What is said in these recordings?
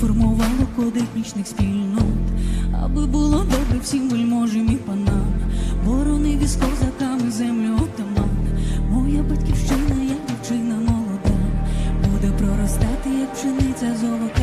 формувало коди нічних спільнот, аби було добре всім вельможим і панам, боронив із козаками землю отаман. Моя батьківщина, як дівчина молода, буде проростати, як пшениця золота.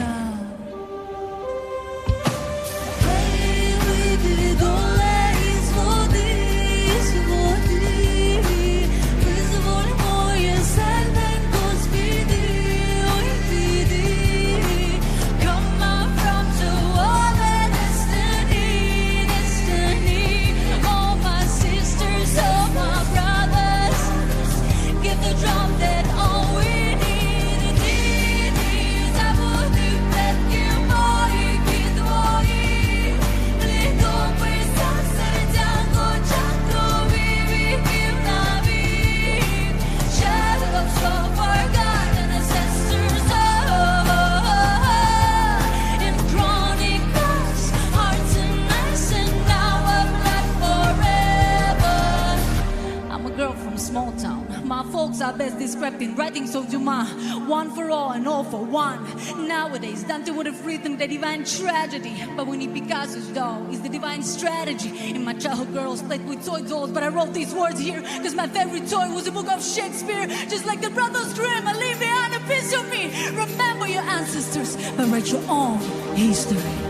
Folks are best described in writings of Dumas. One for all and all for one. Nowadays, Dante would have written the divine tragedy. But we need Picasso's though, is the divine strategy. In my childhood, girls played with toy dolls, but I wrote these words here. Cause my favorite toy was a book of Shakespeare. Just like the Brothers Grimm, and leave behind a piece of me. Remember your ancestors, but write your own history.